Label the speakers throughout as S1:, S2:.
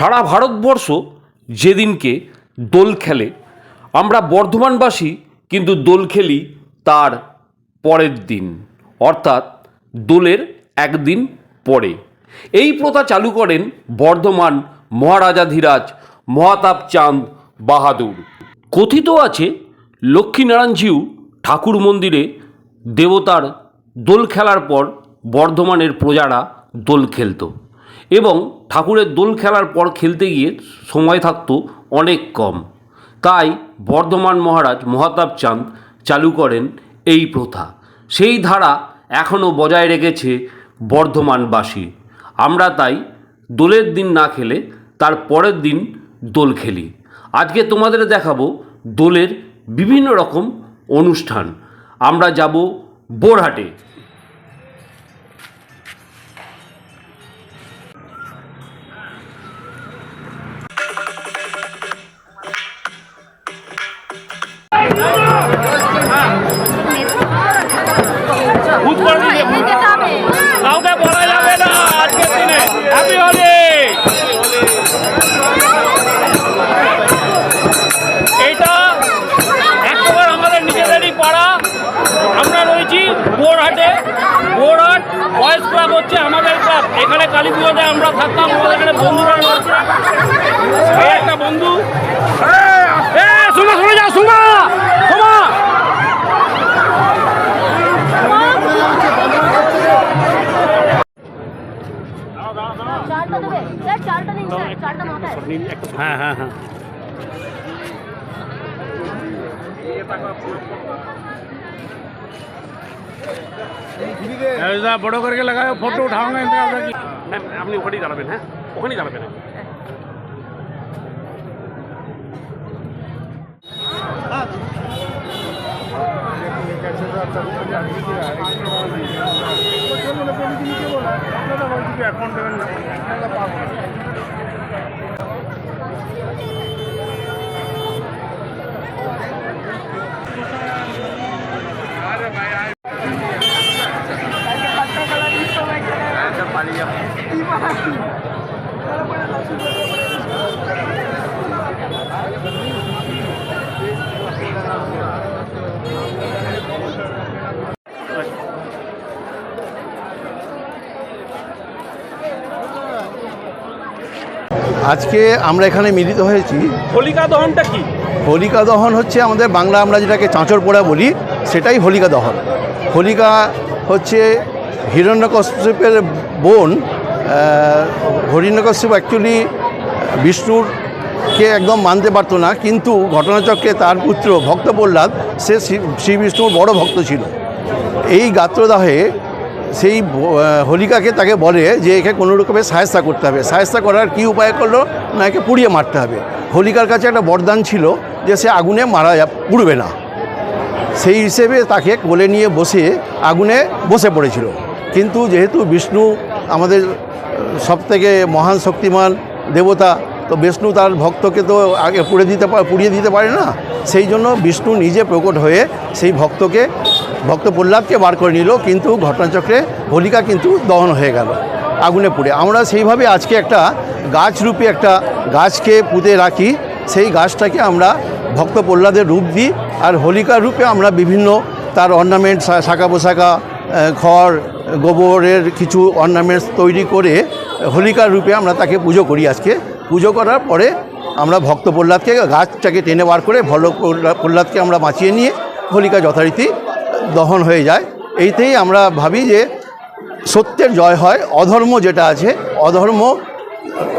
S1: সারা ভারতবর্ষ যেদিনকে দোল খেলে, আমরা বর্ধমানবাসী কিন্তু দোল খেলি তার পরের দিন, অর্থাৎ দোলের একদিন পরে। এই প্রথা চালু করেন বর্ধমান মহারাজাধিরাজ মহাতাপ চাঁদ বাহাদুর। কথিত আছে লক্ষ্মীনারায়ণজিউ ঠাকুর মন্দিরে দেবতার দোল খেলার পর বর্ধমানের প্রজারা দোল খেলতো। এবং ঠাকুরের দোল খেলার পর খেলতে গিয়ে সময় থাকতো অনেক কম। তাই বর্ধমান মহারাজ মহাতাব চাঁদ চালু করেন এই প্রথা। সেই ধারা এখনও বজায় রেখেছে বর্ধমানবাসী। আমরা তাই দোলের দিন না খেলে তার পরের দিন দোল খেলি। আজকে তোমাদের দেখাবো দোলের বিভিন্ন রকম অনুষ্ঠান। আমরা যাব বোরহাটে। হচ্ছে আমাদের ক্লাব। এখানে কালী পুজোতে আমরা থাকতাম আমাদের এখানে বন্ধুরা রয়েছে। একটা বন্ধু। সুমা শুনে যাও সুমা! সুমা! হ্যাঁ হ্যাঁ হ্যাঁ।
S2: বড় করে লাগাও ফটো
S1: উঠাও আপনি ওখানেই দাঁড়াবেন হ্যাঁ ওখানেই দাঁড়াবেন অ্যাকাউন্ট দেবেন না
S3: আজকে আমরা এখানে মিলিত হয়েছি।
S1: হোলিকা দহনটা কি?
S3: হোলিকা দহন হচ্ছে আমাদের বাংলা আমরা যেটাকে চাঁচর পোড়া বলি সেটাই হোলিকা দহন হোলিকা হচ্ছে হিরণ্যকশ্যপের বোন আহ, হিরণ্যকশ্যপ অ্যাকচুয়ালি বিষ্ণুর কে একদম মানতে পারতো না কিন্তু ঘটনাচক্রে তার পুত্র ভক্ত প্রহ্লাদ সে শ্রী- বিষ্ণুর বড় ভক্ত ছিল। এই গাত্রদাহে সেই হোলিকাকে তাকে বলে যে একে কোনো রকমের সায়স্তা করতে হবে। সায়স্তা করার কি উপায় করল? না একে পুড়িয়ে মারতে হবে। হোলিকার কাছে একটা বরদান ছিল যে সে আগুনে মারা পুড়বে না। সেই হিসেবে তাকে কোলে নিয়ে বসে আগুনে বসে পড়েছিল। কিন্তু যেহেতু বিষ্ণু আমাদের সব থেকে মহান শক্তিমান দেবতা, তো বিষ্ণু তার ভক্তকে তো আগে পুড়ে দিতে পুড়িয়ে দিতে পারে না। সেই জন্য বিষ্ণু নিজে প্রকট হয়ে সেই ভক্তকে, ভক্ত প্রহ্লাদকে বার করে নিল, কিন্তু ঘটনাচক্রে হোলিকা কিন্তু দহন হয়ে গেল, আগুনে পুড়ে। আমরা সেইভাবে আজকে একটা গাছরূপী একটা গাছকে পুঁতে রাখি, সেই গাছটাকে আমরা ভক্ত প্রহ্লাদের রূপ দিই, আর হোলিকার রূপে আমরা বিভিন্ন তার অর্নামেন্ট শাখা পোশাকা খড়, গোবরের কিছু অর্নামেন্টস তৈরি করে হোলিকার রূপে আমরা তাকে পুজো করি আজকে। পুজো করার পরে আমরা ভক্ত প্রহ্লাদকে গাছটাকে টেনে বার করে ভল প্রহ্লাদকে আমরা বাঁচিয়ে নিয়ে হোলিকা যথারীতি দহন হয়ে যায়। এইতেই আমরা ভাবি যে সত্যের জয় হয় অধর্ম যেটা আছে অধর্ম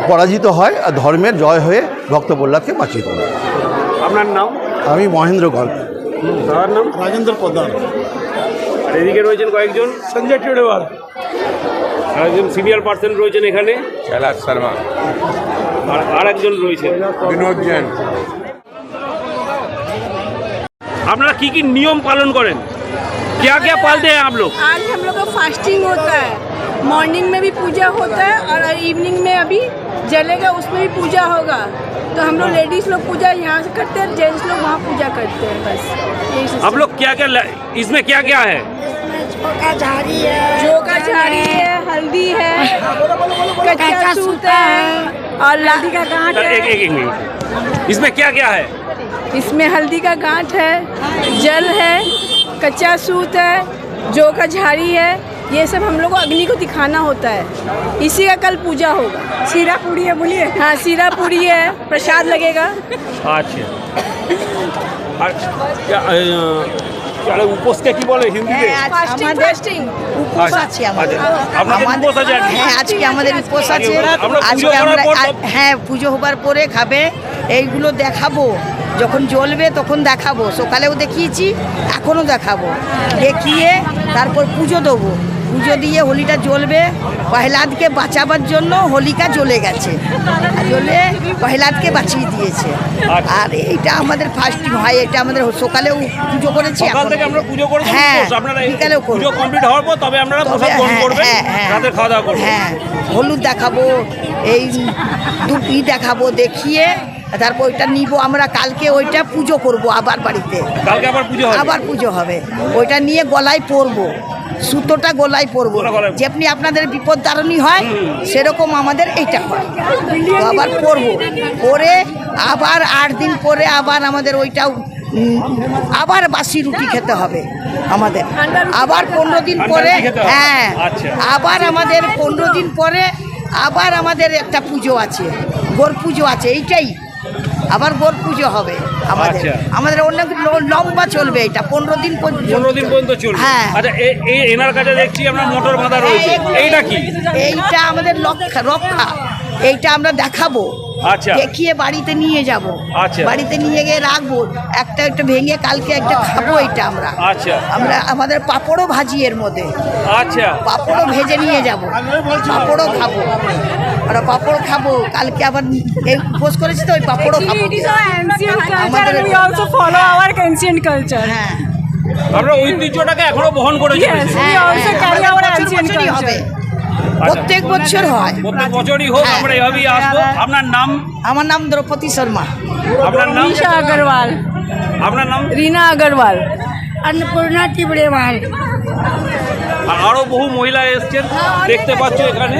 S3: পরাজিত হয় আর ধর্মের জয় হয়ে ভক্ত প্রহ্লাদকে বাঁচিয়ে তোলে।
S1: আপনার নাম?
S3: আমি মহেন্দ্র গল্প।
S1: তার নাম?
S2: রাজেন্দ্র
S1: প্রধান। এদিকে রয়েছেন কয়েকজন?
S2: সঞ্জয় টিউডেওয়াল
S1: আর একজন সিনিয়র পার্সন রয়েছেন এখানে
S2: कैलाश शर्मा
S1: আর আর একজন রয়েছেন
S2: विनोद जैन
S1: আপনারা কি কি নিয়ম পালন করেন क्या क्या पालते हैं आप लोग
S4: आज हम लोग का फास्टिंग होता है मॉर्निंग में भी पूजा होता है और इवनिंग में अभी जलेगा उसमें भी पूजा होगा तो हम लोग लेडीज लोग पूजा यहाँ से करते हैं जेंट्स लोग वहाँ पूजा करते हैं बस यही system।
S1: आप लोग क्या क्या इसमें क्या क्या है
S4: जो का झाड़ी है हल्दी है। कच्चा सूता है। और हल्दी का गांठ है।
S5: एक एक मिनट। इसमें क्या क्या है?
S4: इसमें हल्दी का गांठ है जल है कच्चा सूत है जो का झाड़ी है। ये सब हम लोग को अग्नि को दिखाना होता है। इसी का कल पूजा होगा। सीरा पूरी है बोलिए। हाँ सीरा पूरी है। प्रसाद लगेगा।
S5: अच्छा।, अच्छा। আরে উপোসকে কি বলে হিন্দিতে?
S6: হ্যাঁ আজকে?
S5: আচ্ছা, আচ্ছা।
S6: আমাদের
S5: উপোস আছে। আজকে
S6: হ্যাঁ,
S5: আমরা
S6: হ্যাঁ পুজো হবার পরে খাবে। এইগুলো দেখাবো। যখন জ্বলবে তখন দেখাবো। সকালেও দেখিয়েছি এখনও দেখাবো। দেখিয়ে তারপর পুজো দেবো। পুজো দিয়ে হোলিটা জ্বলবে পহলাদকে বাঁচাবার জন্য হোলিকা জ্বলে গেছে। জ্বলে পহলাদকে বাঁচিয়ে দিয়েছে।
S5: আচ্ছা।
S6: আর এইটা আমাদের ফার্স্ট হয় এটা আমাদের সকালেও পুজো করেছি হ্যাঁ বিকালেও
S5: পুজো কমপ্লিট হওয়ার পর তবে
S6: হ্যাঁ, হ্যাঁ, হ্যাঁ। হ্যাঁ হলুদ দেখাবো এই দুপি দেখাবো দেখিয়ে তারপর ওইটা নিব আমরা কালকে ওইটা পুজো করব আবার বাড়িতে।
S5: আবার পুজো হবে।
S6: ওইটা নিয়ে গলায় পরবো। সুতোটা গলায় পরবো। যেমনি আপনাদের বিপদ দারণী হয় সেরকম আমাদের এইটা হয়। তো আবার পরবো। পরে আবার আট দিন পরে আবার আমাদের ওইটাও আবার বাসি রুটি খেতে হবে আমাদের। আবার পনেরো দিন পরে? হ্যাঁ
S5: আচ্ছা।
S6: আবার আমাদের পনেরো দিন পরে আবার আমাদের একটা পুজো আছে। গোর পুজো আছে এইটাই। আবার গোর পুজো হবে। আমাদের।
S5: আচ্ছা।
S6: আমাদের অনেক লম্বা চলবে এটা পনেরো দিন
S5: পনেরো দিন পর্যন্ত চলবে।
S6: হ্যাঁ।
S5: আচ্ছা এই এই এনার কাছে দেখছি আমরা মোটর বাঁধা রয়েছে। এইটা কি?
S6: এইটা আমাদের রক্ষা রক্ষা। এইটা আমরা দেখাবো।
S5: আচ্ছা।
S6: দেখিয়ে বাড়িতে নিয়ে যাব।
S5: আচ্ছা।
S6: বাড়িতে নিয়ে গিয়ে রাখব। একটা একটা ভেঙে কালকে একটা খাব এটা আমরা।
S5: আচ্ছা।
S6: আমরা আমাদের পাপড়ও ভাজি এর মধ্যে।
S5: আচ্ছা।
S6: পাপড়ও ভেজে নিয়ে যাব। পাপড়ও খাব। আমরা পাপড় খাব। কালকে আবার এই উপোস করেছি তো ওই পাপড়ও খাব। আমাদের
S4: culture.
S6: হ্যাঁ।
S5: আমরা ঐতিহ্যটাকে এখনও বহন করে চলেছি
S4: we also carry
S6: আমাদের
S4: our
S6: বছর
S4: ancient
S6: বছরই হবে. প্রত্যেক বছর হয়
S5: প্রত্যেক বছরই হোক
S6: হ্যাঁ।
S5: আমরা এভাবেই আসবো আপনার নাম
S6: আমার নাম দ্রৌপদী শর্মা
S5: আপনার নাম
S4: Nisha Agarwal,
S5: আপনার নাম
S4: Reena Agarwal.
S6: अन्नपूर्णा तिबड़ेवाल
S5: আর আরো বহু মহিলা এসছেন দেখতে পাচ্ছ এখানে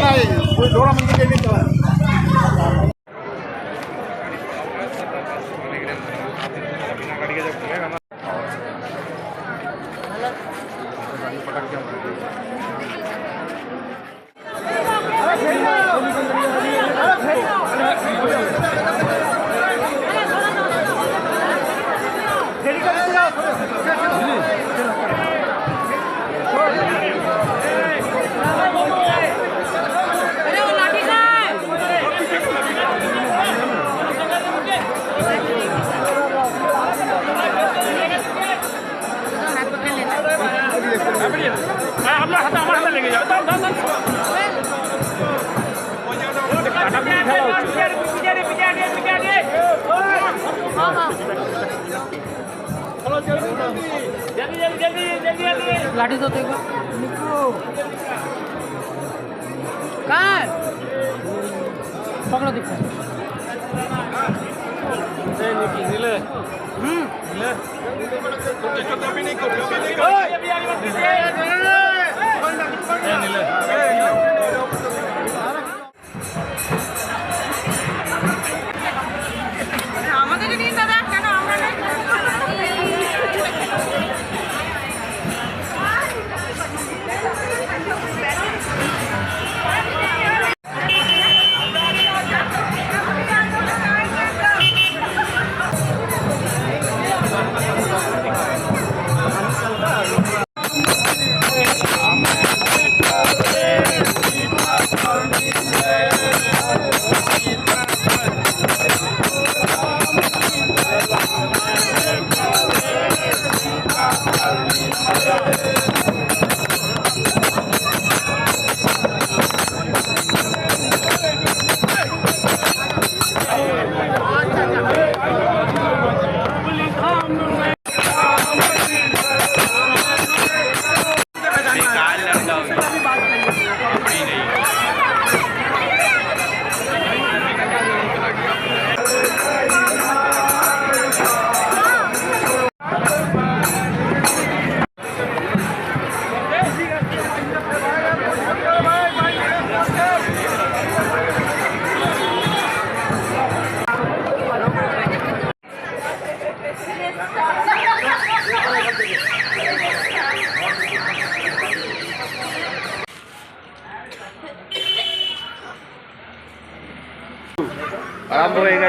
S5: হ্যাঁ, लाठी तो देखो निको कहाँ पकड़ो दिखा हम्म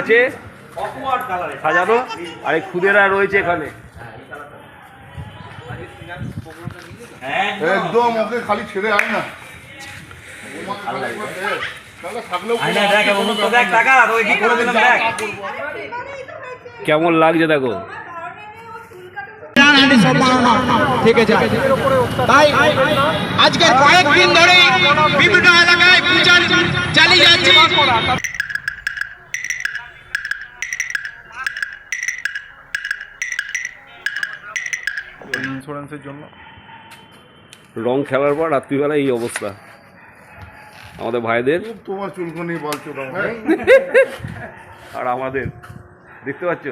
S5: গেছে সাজানো। আর এই খুদেরা রয়েছে এখানে।
S2: একদম ওকে খালি ছেড়ে আয় না।
S5: কেমন লাগছে দেখো।
S7: থেকে যায় তাই আজকের কয়েকদিন ধরে বিভিন্ন এলাকায় পূজা চালিয়ে যাচ্ছে।
S1: রং খেলার পর রাত্রিবেলা এই অবস্থা। আমাদের ভাইদের।
S2: তোমার চুলকনি বলছো
S1: আর আমাদের। দেখতে পাচ্ছ?